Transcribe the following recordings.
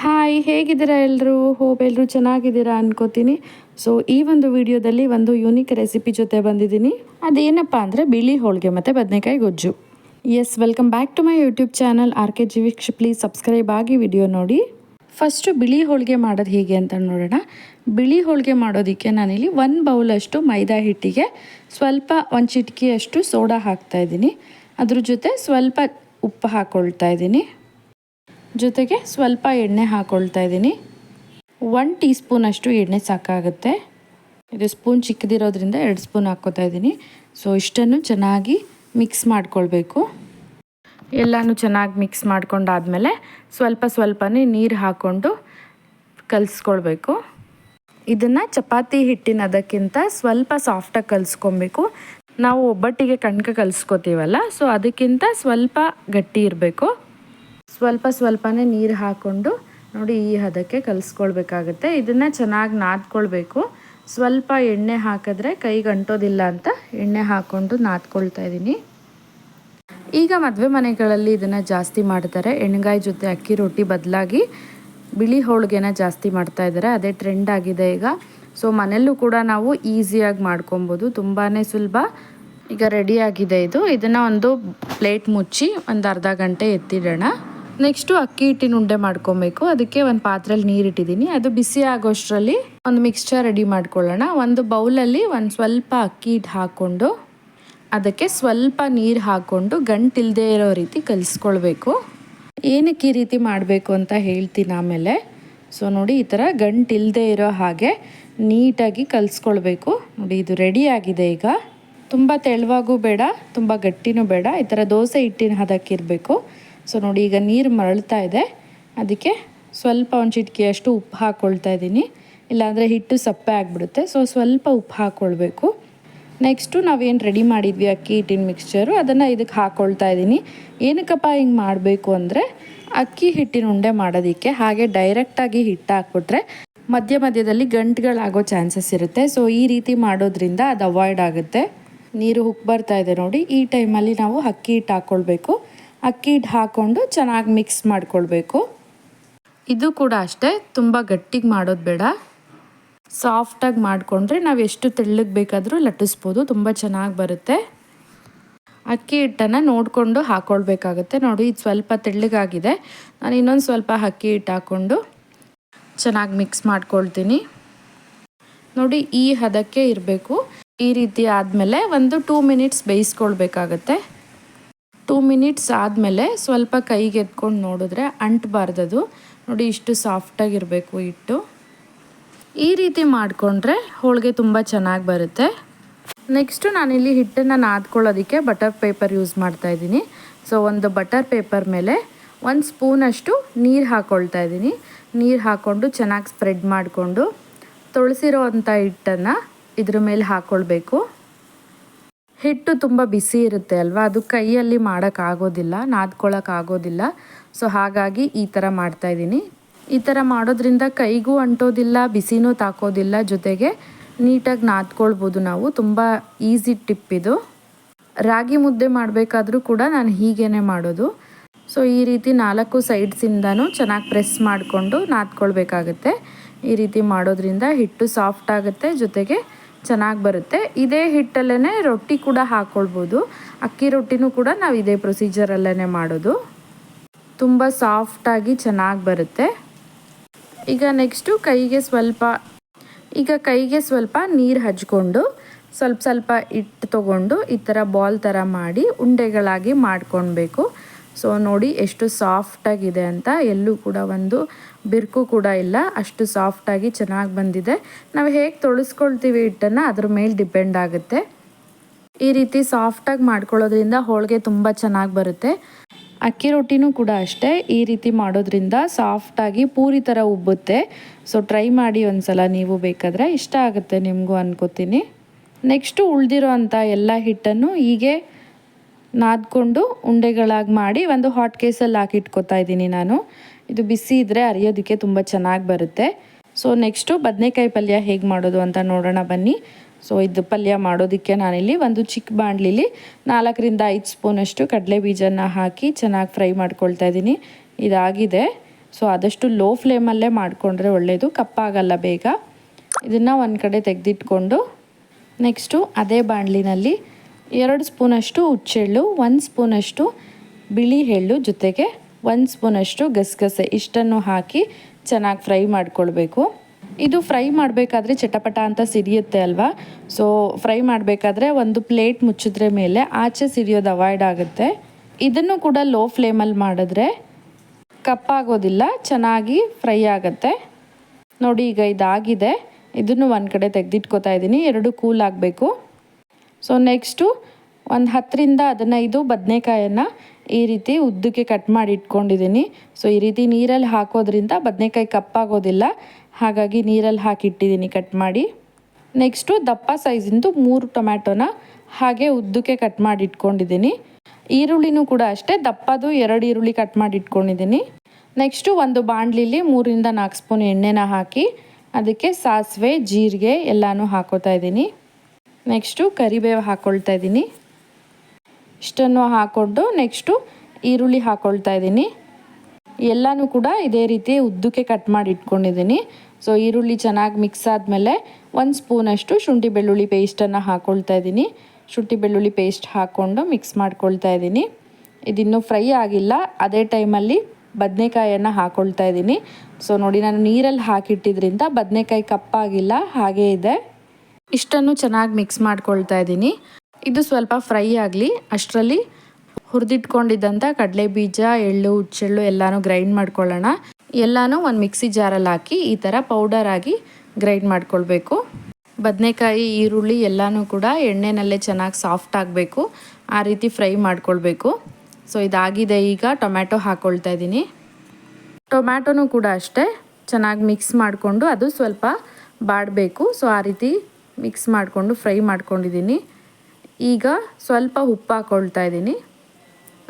Hi ಹೇಗಿದ್ದೀರಾ ಎಲ್ಲರೂ hope ಎಲ್ಲರೂ ಚೆನ್ನಾಗಿದ್ದೀರಾ ಅನ್ಕೋತೀನಿ. ಸೊ ಈ ಒಂದು ವಿಡಿಯೋದಲ್ಲಿ ಒಂದು ಯೂನಿಕ್ ರೆಸಿಪಿ ಜೊತೆ ಬಂದಿದ್ದೀನಿ. ಅದೇನಪ್ಪ ಅಂದರೆ ಬಿಳಿ ಹೋಳಿಗೆ ಮತ್ತು ಬದನೆಕಾಯಿ ಗೊಜ್ಜು. Yes welcome back to my YouTube channel R K G Visva please subscribe ಆಗಿ ವಿಡಿಯೋ ನೋಡಿ. ಫಸ್ಟು ಬಿಳಿ ಹೋಳಿಗೆ ಮಾಡೋದು ಹೇಗೆ ಅಂತ ನೋಡೋಣ. ಬಿಳಿ ಹೋಳಿಗೆ ಮಾಡೋದಕ್ಕೆ ನಾನಿಲ್ಲಿ ಒನ್ ಬೌಲಷ್ಟು ಮೈದಾ ಹಿಟ್ಟಿಗೆ, ಸ್ವಲ್ಪ ಒಂದು ಚಿಟಕಿಯಷ್ಟು ಸೋಡಾ ಹಾಕ್ತಾ ಇದ್ದೀನಿ. ಅದ್ರ ಜೊತೆ ಸ್ವಲ್ಪ ಉಪ್ಪು ಹಾಕ್ಕೊಳ್ತಾ ಇದ್ದೀನಿ. ಜೊತೆಗೆ ಸ್ವಲ್ಪ ಎಣ್ಣೆ ಹಾಕ್ಕೊಳ್ತಾ ಇದ್ದೀನಿ. ಒನ್ ಟೀ ಸ್ಪೂನಷ್ಟು ಎಣ್ಣೆ ಸಾಕಾಗುತ್ತೆ. ಇದು ಸ್ಪೂನ್ ಚಿಕ್ಕದಿರೋದ್ರಿಂದ ಎರಡು ಸ್ಪೂನ್ ಹಾಕ್ಕೋತಾ ಇದ್ದೀನಿ. ಸೊ ಇಷ್ಟನ್ನು ಚೆನ್ನಾಗಿ ಮಿಕ್ಸ್ ಮಾಡ್ಕೊಳ್ಬೇಕು. ಎಲ್ಲನೂ ಚೆನ್ನಾಗಿ ಮಿಕ್ಸ್ ಮಾಡ್ಕೊಂಡಾದಮೇಲೆ ಸ್ವಲ್ಪ ಸ್ವಲ್ಪನೇ ನೀರು ಹಾಕ್ಕೊಂಡು ಕಲಿಸ್ಕೊಳ್ಬೇಕು. ಇದನ್ನು ಚಪಾತಿ ಹಿಟ್ಟಿನ ಅದಕ್ಕಿಂತ ಸ್ವಲ್ಪ ಸಾಫ್ಟಾಗಿ ಕಲಿಸ್ಕೊಬೇಕು. ನಾವು ಒಬ್ಬಟ್ಟಿಗೆ ಕಣ್ಕ ಕಲಿಸ್ಕೊತೀವಲ್ಲ ಸೊ ಅದಕ್ಕಿಂತ ಸ್ವಲ್ಪ ಗಟ್ಟಿ ಇರಬೇಕು. ಸ್ವಲ್ಪ ಸ್ವಲ್ಪನೇ ನೀರು ಹಾಕ್ಕೊಂಡು ನೋಡಿ ಈ ಹದಕ್ಕೆ ಕಲಿಸ್ಕೊಳ್ಬೇಕಾಗತ್ತೆ. ಇದನ್ನು ಚೆನ್ನಾಗಿ ನಾದ್ಕೊಳ್ಬೇಕು. ಸ್ವಲ್ಪ ಎಣ್ಣೆ ಹಾಕಿದ್ರೆ ಕೈಗೆ ಅಂಟೋದಿಲ್ಲ ಅಂತ ಎಣ್ಣೆ ಹಾಕ್ಕೊಂಡು ನಾದ್ಕೊಳ್ತಾ ಇದ್ದೀನಿ ಈಗ ಮದುವೆ ಮನೆಗಳಲ್ಲಿ ಇದನ್ನು ಜಾಸ್ತಿ ಮಾಡ್ತಾರೆ. ಎಣ್ಣೆಗಾಯಿ ಜೊತೆ ಅಕ್ಕಿ ರೊಟ್ಟಿ ಬದಲಾಗಿ ಬಿಳಿ ಹೋಳಿಗೆನ ಜಾಸ್ತಿ ಮಾಡ್ತಾ ಇದ್ದಾರೆ ಅದೇ ಟ್ರೆಂಡ್ ಆಗಿದೆ ಈಗ. ಸೊ ಮನೆಯಲ್ಲೂ ಕೂಡ ನಾವು ಈಸಿಯಾಗಿ ಮಾಡ್ಕೊಬೋದು ತುಂಬಾ ಸುಲಭ. ಈಗ ರೆಡಿಯಾಗಿದೆ ಇದು. ಇದನ್ನು ಒಂದು ಪ್ಲೇಟ್ ಮುಚ್ಚಿ ಒಂದು ಅರ್ಧ ಗಂಟೆ ಎತ್ತಿಡೋಣ. ನೆಕ್ಸ್ಟು ಅಕ್ಕಿ ಹಿಟ್ಟಿನ ಉಂಡೆ ಮಾಡ್ಕೊಬೇಕು. ಅದಕ್ಕೆ ಒಂದು ಪಾತ್ರೆಯಲ್ಲಿ ನೀರಿಟ್ಟಿದ್ದೀನಿ ಅದು ಬಿಸಿ ಆಗೋಷ್ಟರಲ್ಲಿ ಒಂದು ಮಿಕ್ಸ್ಚರ್ ರೆಡಿ ಮಾಡ್ಕೊಳ್ಳೋಣ. ಒಂದು ಬೌಲಲ್ಲಿ ಒಂದು ಸ್ವಲ್ಪ ಅಕ್ಕಿ ಹಿಟ್ಟು ಹಾಕ್ಕೊಂಡು ಅದಕ್ಕೆ ಸ್ವಲ್ಪ ನೀರು ಹಾಕ್ಕೊಂಡು ಗಂಟಿಲ್ದೇ ಇರೋ ರೀತಿ ಕಲಿಸ್ಕೊಳ್ಬೇಕು. ಏನಕ್ಕೆ ಈ ರೀತಿ ಮಾಡಬೇಕು ಅಂತ ಹೇಳ್ತೀನಿ ಆಮೇಲೆ. ಸೊ ನೋಡಿ ಈ ಥರ ಗಂಟಿಲ್ದೇ ಇರೋ ಹಾಗೆ ನೀಟಾಗಿ ಕಲಿಸ್ಕೊಳ್ಬೇಕು. ನೋಡಿ ಇದು ರೆಡಿ ಆಗಿದೆ ಈಗ. ತುಂಬ ತೆಳುವಾಗೂ ಬೇಡ, ತುಂಬ ಗಟ್ಟಿನೂ ಬೇಡ. ಈ ಥರ ದೋಸೆ ಹಿಟ್ಟಿನ ಹದಕ್ಕಿರಬೇಕು ಸೊ ನೋಡಿ, ಈಗ ನೀರು ಮರಳ್ತಾ ಇದೆ. ಅದಕ್ಕೆ ಸ್ವಲ್ಪ ಒಂದು ಚಿಟಿಕೆಯಷ್ಟು ಉಪ್ಪು ಹಾಕ್ಕೊಳ್ತಾ ಇದ್ದೀನಿ. ಇಲ್ಲಾಂದರೆ ಹಿಟ್ಟು ಸಪ್ಪೆ ಆಗಿಬಿಡುತ್ತೆ. ಸೊ ಸ್ವಲ್ಪ ಉಪ್ಪು ಹಾಕ್ಕೊಳ್ಬೇಕು ನೆಕ್ಸ್ಟು ನಾವೇನು ರೆಡಿ ಮಾಡಿದ್ವಿ ಅಕ್ಕಿ ಹಿಟ್ಟಿನ ಮಿಕ್ಸ್ಚರು ಅದನ್ನು ಇದಕ್ಕೆ ಹಾಕ್ಕೊಳ್ತಾ ಇದ್ದೀನಿ. ಏನಕ್ಕಪ್ಪ ಹಿಂಗೆ ಮಾಡಬೇಕು ಅಂದರೆ ಅಕ್ಕಿ ಹಿಟ್ಟಿನ ಉಂಡೆ ಮಾಡೋದಕ್ಕೆ ಹಾಗೆ ಡೈರೆಕ್ಟಾಗಿ ಹಿಟ್ಟು ಹಾಕ್ಬಿಟ್ರೆ ಮಧ್ಯ ಮಧ್ಯದಲ್ಲಿ ಗಂಟುಗಳಾಗೋ ಚಾನ್ಸಸ್ ಇರುತ್ತೆ. ಸೊ ಈ ರೀತಿ ಮಾಡೋದ್ರಿಂದ ಅದು ಅವಾಯ್ಡ್ ಆಗುತ್ತೆ. ನೀರು ಹುಕ್ ಬರ್ತಾ ಇದೆ ನೋಡಿ. ಈ ಟೈಮಲ್ಲಿ ನಾವು ಅಕ್ಕಿ ಹಿಟ್ಟು ಹಾಕ್ಕೊಳ್ಬೇಕು ಅಕ್ಕಿ ಹಿಟ್ಟು ಹಾಕ್ಕೊಂಡು ಚೆನ್ನಾಗಿ ಮಿಕ್ಸ್ ಮಾಡ್ಕೊಳ್ಬೇಕು. ಇದು ಕೂಡ ಅಷ್ಟೇ, ತುಂಬ ಗಟ್ಟಿಗೆ ಮಾಡೋದು ಬೇಡ. ಸಾಫ್ಟಾಗಿ ಮಾಡಿಕೊಂಡ್ರೆ ನಾವು ಎಷ್ಟು ತೆಳ್ಳಗೆ ಬೇಕಾದರೂ ಲಟ್ಟಿಸ್ಬೋದು, ತುಂಬ ಚೆನ್ನಾಗಿ ಬರುತ್ತೆ. ಅಕ್ಕಿ ಹಿಟ್ಟನ್ನು ನೋಡಿಕೊಂಡು ಹಾಕ್ಕೊಳ್ಬೇಕಾಗುತ್ತೆ ನೋಡಿ, ಇದು ಸ್ವಲ್ಪ ತೆಳ್ಳಗಾಗಿದೆ. ನಾನು ಇನ್ನೊಂದು ಸ್ವಲ್ಪ ಅಕ್ಕಿ ಹಿಟ್ಟು ಹಾಕ್ಕೊಂಡು ಚೆನ್ನಾಗಿ ಮಿಕ್ಸ್ ಮಾಡ್ಕೊಳ್ತೀನಿ. ನೋಡಿ, ಈ ಹದಕ್ಕೆ ಇರಬೇಕು. ಈ ರೀತಿ ಆದಮೇಲೆ ಒಂದು ಟೂ ಮಿನಿಟ್ಸ್ ಬೇಯಿಸ್ಕೊಳ್ಬೇಕಾಗತ್ತೆ. ಟೂ ಮಿನಿಟ್ಸ್ ಆದಮೇಲೆ ಸ್ವಲ್ಪ ಕೈಗೆ ಎತ್ಕೊಂಡು ನೋಡಿದ್ರೆ ಅಂಟಬಾರ್ದದು. ನೋಡಿ, ಇಷ್ಟು ಸಾಫ್ಟಾಗಿರಬೇಕು ಹಿಟ್ಟು. ಈ ರೀತಿ ಮಾಡಿಕೊಂಡ್ರೆ ಹೋಳಿಗೆ ತುಂಬ ಚೆನ್ನಾಗಿ ಬರುತ್ತೆ. ನೆಕ್ಸ್ಟು ನಾನಿಲ್ಲಿ ಹಿಟ್ಟನ್ನು ನಾದ್ಕೊಳ್ಳೋದಕ್ಕೆ ಬಟರ್ ಪೇಪರ್ ಯೂಸ್ ಮಾಡ್ತಾ ಇದ್ದೀನಿ. ಸೊ ಒಂದು ಬಟರ್ ಪೇಪರ್ ಮೇಲೆ ಒಂದು ಸ್ಪೂನಷ್ಟು ನೀರು ಹಾಕ್ಕೊಳ್ತಾ ಇದ್ದೀನಿ. ನೀರು ಹಾಕ್ಕೊಂಡು ಚೆನ್ನಾಗಿ ಸ್ಪ್ರೆಡ್ ಮಾಡಿಕೊಂಡು ತೊಳಸಿರೋ ಅಂಥ ಹಿಟ್ಟನ್ನು ಇದ್ರ ಮೇಲೆ ಹಾಕ್ಕೊಳ್ಬೇಕು ಹಿಟ್ಟು ತುಂಬ ಬಿಸಿ ಇರುತ್ತೆ ಅಲ್ವಾ? ಅದು ಕೈಯಲ್ಲಿ ಮಾಡೋಕ್ಕಾಗೋದಿಲ್ಲ ನಾದ್ಕೊಳ್ಳೋಕ್ಕಾಗೋದಿಲ್ಲ ಸೊ ಹಾಗಾಗಿ ಈ ಥರ ಮಾಡ್ತಾಯಿದ್ದೀನಿ ಈ ಥರ ಮಾಡೋದ್ರಿಂದ ಕೈಗೂ ಅಂಟೋದಿಲ್ಲ, ಬಿಸಿನೂ ತಾಕೋದಿಲ್ಲ. ಜೊತೆಗೆ ನೀಟಾಗಿ ನಾದ್ಕೊಳ್ಬೋದು ನಾವು. ತುಂಬ ಈಸಿ ಟಿಪ್ ಇದು. ರಾಗಿ ಮುದ್ದೆ ಮಾಡಬೇಕಾದ್ರೂ ಕೂಡ ನಾನು ಹೀಗೇ ಮಾಡೋದು. ಸೊ ಈ ರೀತಿ ನಾಲ್ಕು ಸೈಡ್ಸಿಂದನೂ ಚೆನ್ನಾಗಿ ಪ್ರೆಸ್ ಮಾಡಿಕೊಂಡು ನಾದ್ಕೊಳ್ಬೇಕಾಗತ್ತೆ. ಈ ರೀತಿ ಮಾಡೋದ್ರಿಂದ ಹಿಟ್ಟು ಸಾಫ್ಟ್ ಆಗುತ್ತೆ. ಜೊತೆಗೆ ಚೆನ್ನಾಗಿ ಬರುತ್ತೆ. ಇದೇ ಹಿಟ್ಟಲ್ಲೇ ರೊಟ್ಟಿ ಕೂಡ ಹಾಕ್ಕೊಳ್ಬೋದು ಅಕ್ಕಿ ರೊಟ್ಟಿನೂ ಕೂಡ ನಾವು ಇದೇ ಪ್ರೊಸೀಜರಲ್ಲೇ ಮಾಡೋದು. ತುಂಬ ಸಾಫ್ಟಾಗಿ ಚೆನ್ನಾಗಿ ಬರುತ್ತೆ. ಈಗ ನೆಕ್ಸ್ಟು ಕೈಗೆ ಸ್ವಲ್ಪ, ಈಗ ಕೈಗೆ ಸ್ವಲ್ಪ ನೀರು ಹಚ್ಕೊಂಡು ಸ್ವಲ್ಪ ಸ್ವಲ್ಪ ಹಿಟ್ಟು ತೊಗೊಂಡು ಈ ಥರ ಬಾಲ್ ಥರ ಮಾಡಿ ಉಂಡೆಗಳಾಗಿ ಮಾಡ್ಕೊಳ್ಬೇಕು ಸೊ ನೋಡಿ ಎಷ್ಟು ಸಾಫ್ಟಾಗಿದೆ ಅಂತ. ಎಲ್ಲೂ ಕೂಡ ಒಂದು ಬಿರುಕು ಕೂಡ ಇಲ್ಲ. ಅಷ್ಟು ಸಾಫ್ಟಾಗಿ ಚೆನ್ನಾಗಿ ಬಂದಿದೆ. ನಾವು ಹೇಗೆ ತೊಳಸ್ಕೊಳ್ತೀವಿ ಹಿಟ್ಟನ್ನು, ಅದ್ರ ಮೇಲೆ ಡಿಪೆಂಡ್ ಆಗುತ್ತೆ. ಈ ರೀತಿ ಸಾಫ್ಟಾಗಿ ಮಾಡ್ಕೊಳ್ಳೋದ್ರಿಂದ ಹೋಳಿಗೆ ತುಂಬ ಚೆನ್ನಾಗಿ ಬರುತ್ತೆ. ಅಕ್ಕಿ ರೊಟ್ಟಿನೂ ಕೂಡ ಅಷ್ಟೇ. ಈ ರೀತಿ ಮಾಡೋದ್ರಿಂದ ಸಾಫ್ಟಾಗಿ ಪೂರಿ ಥರ ಉಬ್ಬುತ್ತೆ. ಸೊ ಟ್ರೈ ಮಾಡಿ ಒಂದ್ಸಲ ನೀವು ಬೇಕಾದರೆ ಇಷ್ಟ ಆಗುತ್ತೆ, ನಿಮಗೂ ಅನ್ಕೋತೀನಿ. ನೆಕ್ಸ್ಟು ಉಳಿದಿರೋ ಅಂಥ ಎಲ್ಲ ಹಿಟ್ಟನ್ನು ಹೀಗೆ ನಾದ್ಕೊಂಡು ಉಂಡೆಗಳಾಗಿ ಮಾಡಿ ಒಂದು ಹಾಟ್ ಕೇಸಲ್ಲಿ ಹಾಕಿಟ್ಕೋತಾ ಇದ್ದೀನಿ ನಾನು. ಇದು ಬಿಸಿ ಇದ್ದರೆ ಅರಿಯೋದಕ್ಕೆ ತುಂಬ ಚೆನ್ನಾಗಿ ಬರುತ್ತೆ. ಸೊ ನೆಕ್ಸ್ಟು ಬದನೆಕಾಯಿ ಪಲ್ಯ ಹೇಗೆ ಮಾಡೋದು ಅಂತ ನೋಡೋಣ ಬನ್ನಿ. ಸೊ ಇದು ಪಲ್ಯ ಮಾಡೋದಕ್ಕೆ ನಾನಿಲ್ಲಿ ಒಂದು ಚಿಕ್ಕ ಬಾಣಲಿಲಿ ನಾಲ್ಕರಿಂದ ಐದು ಸ್ಪೂನಷ್ಟು ಕಡಲೆ ಬೀಜನ ಹಾಕಿ ಚೆನ್ನಾಗಿ ಫ್ರೈ ಮಾಡ್ಕೊಳ್ತಾ ಇದ್ದೀನಿ. ಇದಾಗಿದೆ. ಸೊ ಆದಷ್ಟು ಲೋ ಫ್ಲೇಮಲ್ಲೇ ಮಾಡಿಕೊಂಡ್ರೆ ಒಳ್ಳೆಯದು ಕಪ್ಪಾಗಲ್ಲ ಬೇಗ. ಇದನ್ನು ಒಂದು ಕಡೆ ತೆಗೆದಿಟ್ಕೊಂಡು ನೆಕ್ಸ್ಟು ಅದೇ ಬಾಣಲಿನಲ್ಲಿ ಎರಡು ಸ್ಪೂನಷ್ಟು ಹುಚ್ಚೆಳ್ಳು, ಒಂದು ಸ್ಪೂನಷ್ಟು ಬಿಳಿ ಎಳ್ಳು ಜೊತೆಗೆ ಒಂದು ಸ್ಪೂನಷ್ಟು ಗಸಗಸೆ ಇಷ್ಟನ್ನು ಹಾಕಿ ಚೆನ್ನಾಗಿ ಫ್ರೈ ಮಾಡ್ಕೊಳ್ಬೇಕು. ಇದು ಫ್ರೈ ಮಾಡಬೇಕಾದ್ರೆ ಚಟಪಟ ಅಂತ ಸಿಡಿಯುತ್ತೆ ಅಲ್ವಾ? ಸೊ ಫ್ರೈ ಮಾಡಬೇಕಾದ್ರೆ ಒಂದು ಪ್ಲೇಟ್ ಮುಚ್ಚಿದ್ರೆ ಮೇಲೆ ಆಚೆ ಸಿಡಿಯೋದು ಅವಾಯ್ಡ್ ಆಗುತ್ತೆ. ಇದನ್ನು ಕೂಡ ಲೋ ಫ್ಲೇಮಲ್ಲಿ ಮಾಡಿದ್ರೆ ಕಪ್ಪಾಗೋದಿಲ್ಲ, ಚೆನ್ನಾಗಿ ಫ್ರೈ ಆಗುತ್ತೆ. ನೋಡಿ, ಈಗ ಇದಾಗಿದೆ. ಇದನ್ನು ಒಂದು ಕಡೆ ತೆಗೆದಿಟ್ಕೋತಾ ಇದ್ದೀನಿ. ಎರಡು ಕೂಲ್ ಆಗಬೇಕು. ಸೊ ನೆಕ್ಸ್ಟು ಒಂದು ಹತ್ತರಿಂದ ಹದಿನೈದು ಬದನೆಕಾಯನ್ನು ಈ ರೀತಿ ಉದ್ದಕ್ಕೆ ಕಟ್ ಮಾಡಿ ಇಟ್ಕೊಂಡಿದ್ದೀನಿ. ಸೊ ಈ ರೀತಿ ನೀರಲ್ಲಿ ಹಾಕೋದ್ರಿಂದ ಬದನೆಕಾಯಿ ಕಪ್ಪಾಗೋದಿಲ್ಲ ಹಾಗಾಗಿ ನೀರಲ್ಲಿ ಹಾಕಿಟ್ಟಿದ್ದೀನಿ ಕಟ್ ಮಾಡಿ. ನೆಕ್ಸ್ಟು ದಪ್ಪ ಸೈಜಿಂದು ಮೂರು ಟೊಮ್ಯಾಟೊನ ಹಾಗೆ ಉದ್ದಕ್ಕೆ ಕಟ್ ಮಾಡಿ ಇಟ್ಕೊಂಡಿದ್ದೀನಿ. ಈರುಳ್ಳಿನೂ ಕೂಡ ಅಷ್ಟೇ, ದಪ್ಪದು ಎರಡು ಈರುಳ್ಳಿ ಕಟ್ ಮಾಡಿ ಇಟ್ಕೊಂಡಿದ್ದೀನಿ. ನೆಕ್ಸ್ಟು ಒಂದು ಬಾಣಲಿಲಿ ಮೂರಿಂದ ನಾಲ್ಕು ಸ್ಪೂನ್ ಎಣ್ಣೆನ ಹಾಕಿ, ಅದಕ್ಕೆ ಸಾಸಿವೆ, ಜೀರಿಗೆ ಎಲ್ಲನೂ ಹಾಕೋತಾ ಇದ್ದೀನಿ. ನೆಕ್ಸ್ಟು ಕರಿಬೇವು ಹಾಕ್ಕೊಳ್ತಾ ಇದ್ದೀನಿ. ಇಷ್ಟನ್ನು ಹಾಕ್ಕೊಂಡು ನೆಕ್ಸ್ಟು ಈರುಳ್ಳಿ ಹಾಕ್ಕೊಳ್ತಾ ಇದ್ದೀನಿ. ಎಲ್ಲನೂ ಕೂಡ ಇದೇ ರೀತಿ ಉದ್ದಕ್ಕೆ ಕಟ್ ಮಾಡಿ ಇಟ್ಕೊಂಡಿದ್ದೀನಿ. ಸೊ ಈರುಳ್ಳಿ ಚೆನ್ನಾಗಿ ಮಿಕ್ಸ್ ಆದಮೇಲೆ ಒಂದು ಸ್ಪೂನಷ್ಟು ಶುಂಠಿ ಬೆಳ್ಳುಳ್ಳಿ ಪೇಸ್ಟನ್ನು ಹಾಕ್ಕೊಳ್ತಾ ಇದ್ದೀನಿ. ಶುಂಠಿ ಬೆಳ್ಳುಳ್ಳಿ ಪೇಸ್ಟ್ ಹಾಕ್ಕೊಂಡು ಮಿಕ್ಸ್ ಮಾಡ್ಕೊಳ್ತಾ ಇದ್ದೀನಿ. ಇದಿನ್ನೂ ಫ್ರೈ ಆಗಿಲ್ಲ. ಅದೇ ಟೈಮಲ್ಲಿ ಬದನೆಕಾಯನ್ನು ಹಾಕ್ಕೊಳ್ತಾ ಇದ್ದೀನಿ. ಸೊ ನೋಡಿ, ನಾನು ನೀರಲ್ಲಿ ಹಾಕಿಟ್ಟಿದ್ರಿಂದ ಬದನೆಕಾಯಿ ಕಪ್ಪಾಗಿಲ್ಲ, ಹಾಗೇ ಇದೆ. ಇಷ್ಟನ್ನು ಚೆನ್ನಾಗಿ ಮಿಕ್ಸ್ ಮಾಡ್ಕೊಳ್ತಾ ಇದ್ದೀನಿ. ಇದು ಸ್ವಲ್ಪ ಫ್ರೈ ಆಗಲಿ, ಅಷ್ಟರಲ್ಲಿ ಹುರಿದಿಟ್ಕೊಂಡಿದ್ದಂಥ ಕಡಲೆ ಬೀಜ ಎಳ್ಳು, ಹುಚ್ಚೆಳ್ಳು ಎಲ್ಲನೂ ಗ್ರೈಂಡ್ ಮಾಡ್ಕೊಳ್ಳೋಣ. ಎಲ್ಲನೂ ಒಂದು ಮಿಕ್ಸಿ ಜಾರಲ್ಲಿ ಹಾಕಿ ಈ ಥರ ಪೌಡರ್ ಆಗಿ ಗ್ರೈಂಡ್ ಮಾಡ್ಕೊಳ್ಬೇಕು. ಬದನೆಕಾಯಿ, ಈರುಳ್ಳಿ ಎಲ್ಲನೂ ಕೂಡ ಎಣ್ಣೆನಲ್ಲೇ ಚೆನ್ನಾಗಿ ಸಾಫ್ಟ್ ಆಗಬೇಕು. ಆ ರೀತಿ ಫ್ರೈ ಮಾಡ್ಕೊಳ್ಬೇಕು. ಸೊ ಇದಾಗಿದೆ ಈಗ ಟೊಮ್ಯಾಟೊ ಹಾಕ್ಕೊಳ್ತಾ ಇದ್ದೀನಿ. ಟೊಮ್ಯಾಟೊನೂ ಕೂಡ ಅಷ್ಟೇ ಚೆನ್ನಾಗಿ ಮಿಕ್ಸ್ ಮಾಡಿಕೊಂಡು ಅದು ಸ್ವಲ್ಪ ಬಾಡಬೇಕು. ಸೊ ಆ ರೀತಿ ಮಿಕ್ಸ್ ಮಾಡಿಕೊಂಡು ಫ್ರೈ ಮಾಡ್ಕೊಂಡಿದ್ದೀನಿ. ಈಗ ಸ್ವಲ್ಪ ಉಪ್ಪು ಹಾಕ್ಕೊಳ್ತಾ ಇದ್ದೀನಿ.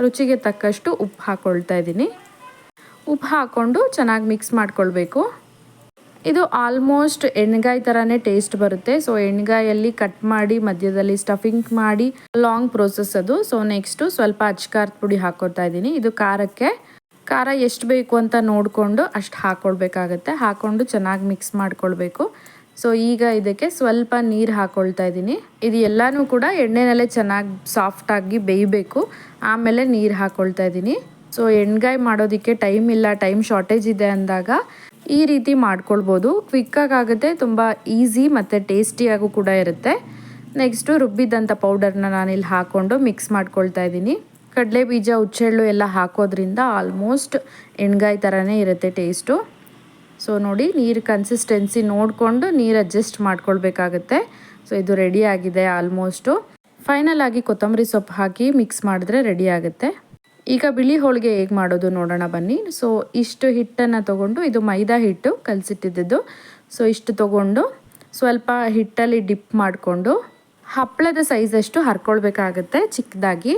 ರುಚಿಗೆ ತಕ್ಕಷ್ಟು ಉಪ್ಪು ಹಾಕ್ಕೊಳ್ತಾ ಇದ್ದೀನಿ. ಉಪ್ಪು ಹಾಕ್ಕೊಂಡು ಚೆನ್ನಾಗಿ ಮಿಕ್ಸ್ ಮಾಡ್ಕೊಳ್ಬೇಕು. ಇದು ಆಲ್ಮೋಸ್ಟ್ ಎಣ್ಗಾಯಿ ಥರನೇ ಟೇಸ್ಟ್ ಬರುತ್ತೆ. ಸೊ, ಎಣ್ಗಾಯಲ್ಲಿ ಕಟ್ ಮಾಡಿ, ಮಧ್ಯದಲ್ಲಿ ಸ್ಟಫಿಂಗ್ ಮಾಡಿ, ಲಾಂಗ್ ಪ್ರೋಸೆಸ್ ಅದು. ಸೊ, ನೆಕ್ಸ್ಟು ಸ್ವಲ್ಪ ಅಚ್ಕಾರದ ಪುಡಿ ಹಾಕೋತಾ ಇದ್ದೀನಿ. ಇದು ಖಾರಕ್ಕೆ. ಖಾರ ಎಷ್ಟು ಬೇಕು ಅಂತ ನೋಡಿಕೊಂಡು ಅಷ್ಟು ಹಾಕ್ಕೊಳ್ಬೇಕಾಗತ್ತೆ ಹಾಕ್ಕೊಂಡು ಚೆನ್ನಾಗಿ ಮಿಕ್ಸ್ ಮಾಡ್ಕೊಳ್ಬೇಕು. ಸೊ ಈಗ ಇದಕ್ಕೆ ಸ್ವಲ್ಪ ನೀರು ಹಾಕ್ಕೊಳ್ತಾ ಇದ್ದೀನಿ. ಇದು ಎಲ್ಲನೂ ಕೂಡ ಎಣ್ಣೆನಲ್ಲೇ ಚೆನ್ನಾಗಿ ಸಾಫ್ಟಾಗಿ ಬೇಯಬೇಕು. ಆಮೇಲೆ ನೀರು ಹಾಕ್ಕೊಳ್ತಾ ಇದ್ದೀನಿ. ಸೊ ಎಣ್ಗಾಯಿ ಮಾಡೋದಕ್ಕೆ ಟೈಮ್ ಇಲ್ಲ ಟೈಮ್ ಶಾರ್ಟೇಜ್ ಇದೆ ಅಂದಾಗ ಈ ರೀತಿ ಮಾಡ್ಕೊಳ್ಬೋದು. ಕ್ವಿಕ್ಕಾಗಿ ಆಗುತ್ತೆ, ತುಂಬ ಈಸಿ ಮತ್ತು ಟೇಸ್ಟಿಯಾಗೂ ಕೂಡ ಇರುತ್ತೆ. ನೆಕ್ಸ್ಟು ರುಬ್ಬಿದ್ದಂಥ ಪೌಡರ್ನ ನಾನಿಲ್ಲಿ ಹಾಕ್ಕೊಂಡು ಮಿಕ್ಸ್ ಮಾಡ್ಕೊಳ್ತಾ ಇದ್ದೀನಿ. ಕಡಲೆ ಬೀಜ ಹುಚ್ಚೆಳ್ಳು ಎಲ್ಲ ಹಾಕೋದ್ರಿಂದ ಆಲ್ಮೋಸ್ಟ್ ಎಣ್ಗಾಯಿ ಥರನೇ ಇರುತ್ತೆ ಟೇಸ್ಟು ಸೊ ನೋಡಿ, ನೀರು ಕನ್ಸಿಸ್ಟೆನ್ಸಿ ನೋಡಿಕೊಂಡು ನೀರು ಅಡ್ಜಸ್ಟ್ ಮಾಡ್ಕೊಳ್ಬೇಕಾಗತ್ತೆ. ಸೊ ಇದು ರೆಡಿ ಆಗಿದೆ ಆಲ್ಮೋಸ್ಟು ಫೈನಲ್ ಆಗಿ ಕೊತ್ತಂಬರಿ ಸೊಪ್ಪು ಹಾಕಿ ಮಿಕ್ಸ್ ಮಾಡಿದ್ರೆ ರೆಡಿ ಆಗುತ್ತೆ. ಈಗ ಬಿಳಿ ಹೋಳಿಗೆ ಹೇಗೆ ಮಾಡೋದು ನೋಡೋಣ ಬನ್ನಿ. ಸೊ ಇಷ್ಟು ಹಿಟ್ಟನ್ನು ತೊಗೊಂಡು, ಇದು ಮೈದಾ ಹಿಟ್ಟು ಕಲಸಿಟ್ಟಿದ್ದು ಸೊ ಇಷ್ಟು ತೊಗೊಂಡು, ಸ್ವಲ್ಪ ಹಿಟ್ಟಲ್ಲಿ ಡಿಪ್ ಮಾಡಿಕೊಂಡು, ಹಪ್ಪಳದ ಸೈಜಷ್ಟು ಹರ್ಕೊಳ್ಬೇಕಾಗತ್ತೆ ಚಿಕ್ಕದಾಗಿ.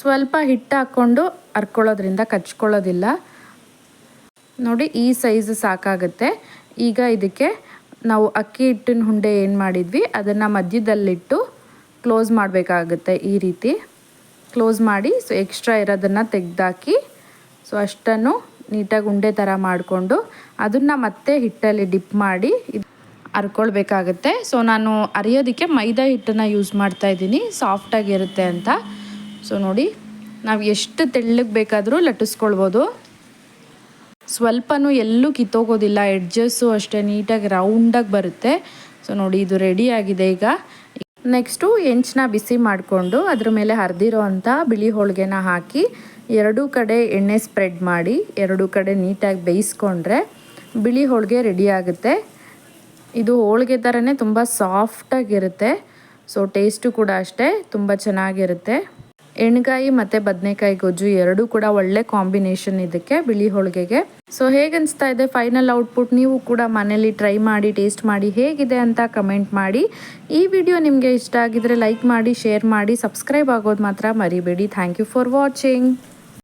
ಸ್ವಲ್ಪ ಹಿಟ್ಟು ಹಾಕ್ಕೊಂಡು ಹರ್ಕೊಳ್ಳೋದ್ರಿಂದ ಕಚ್ಕೊಳ್ಳೋದಿಲ್ಲ. ನೋಡಿ, ಈ ಸೈಜ್ ಸಾಕಾಗುತ್ತೆ. ಈಗ ಇದಕ್ಕೆ ನಾವು ಅಕ್ಕಿ ಹಿಟ್ಟಿನ ಹುಂಡೆ ಏನು ಮಾಡಿದ್ವಿ, ಅದನ್ನು ಮಧ್ಯದಲ್ಲಿಟ್ಟು ಕ್ಲೋಸ್ ಮಾಡಬೇಕಾಗುತ್ತೆ ಈ ರೀತಿ. ಕ್ಲೋಸ್ ಮಾಡಿ ಸೊ ಎಕ್ಸ್ಟ್ರಾ ಇರೋದನ್ನು ತೆಗೆದಾಕಿ ಸೊ ಅಷ್ಟನ್ನು ನೀಟಾಗಿ ಉಂಡೆ ಥರ ಮಾಡಿಕೊಂಡು ಅದನ್ನು ಮತ್ತೆ ಹಿಟ್ಟಲ್ಲಿ ಡಿಪ್ ಮಾಡಿ ಹರ್ಕೊಳ್ಬೇಕಾಗತ್ತೆ ಸೊ ನಾನು ಅರಿಯೋದಕ್ಕೆ ಮೈದಾ ಹಿಟ್ಟನ್ನು ಯೂಸ್ ಮಾಡ್ತಾ ಇದ್ದೀನಿ ಸಾಫ್ಟಾಗಿರುತ್ತೆ ಅಂತ. ಸೊ ನೋಡಿ, ನಾವು ಎಷ್ಟು ತೆಳ್ಳಗೆ ಬೇಕಾದರೂ ಲಟ್ಟಿಸ್ಕೊಳ್ಬೋದು. ಸ್ವಲ್ಪನೂ ಎಲ್ಲೂ ಕಿತ್ತೋಗೋದಿಲ್ಲ ಎಡ್ಜಸ್ಸು ಅಷ್ಟೇ ನೀಟಾಗಿ ರೌಂಡಾಗಿ ಬರುತ್ತೆ. ಸೊ ನೋಡಿ, ಇದು ರೆಡಿ ಆಗಿದೆ ಈಗ. ನೆಕ್ಸ್ಟು ಹೆಂಚನ್ನ ಬಿಸಿ ಮಾಡಿಕೊಂಡು ಅದ್ರ ಮೇಲೆ ಹರಿದಿರೋ ಅಂಥ ಬಿಳಿ ಹೋಳಿಗೆನ ಹಾಕಿ, ಎರಡೂ ಕಡೆ ಎಣ್ಣೆ ಸ್ಪ್ರೆಡ್ ಮಾಡಿ, ಎರಡೂ ಕಡೆ ನೀಟಾಗಿ ಬೇಯಿಸ್ಕೊಂಡ್ರೆ ಬಿಳಿ ಹೋಳಿಗೆ ರೆಡಿ ಆಗುತ್ತೆ. ಇದು ಹೋಳಿಗೆ ಥರನೇ ತುಂಬ ಸಾಫ್ಟಾಗಿರುತ್ತೆ ಸೊ ಟೇಸ್ಟು ಕೂಡ ಅಷ್ಟೇ, ತುಂಬ ಚೆನ್ನಾಗಿರುತ್ತೆ. ಎಣ್ಗಾಯಿ ಮತ್ತು ಬದನೆಕಾಯಿ ಗೊಜ್ಜು ಎರಡೂ ಕೂಡ ಒಳ್ಳೆ ಕಾಂಬಿನೇಷನ್ ಇದಕ್ಕೆ ಬಿಳಿ ಹೋಳಿಗೆಗೆ. ಸೊ ಹೇಗನ್ನಿಸ್ತಾ ಇದೆ ಫೈನಲ್ ಔಟ್ಪುಟ್ ನೀವು ಕೂಡ ಮನೇಲಿ ಟ್ರೈ ಮಾಡಿ ಟೇಸ್ಟ್ ಮಾಡಿ ಹೇಗಿದೆ ಅಂತ ಕಮೆಂಟ್ ಮಾಡಿ. ಈ ವಿಡಿಯೋ ನಿಮಗೆ ಇಷ್ಟ ಆಗಿದ್ರೆ ಲೈಕ್ ಮಾಡಿ ಶೇರ್ ಮಾಡಿ ಸಬ್ಸ್ಕ್ರೈಬ್ ಆಗೋದು ಮಾತ್ರ ಮರಿಬೇಡಿ. Thank you for watching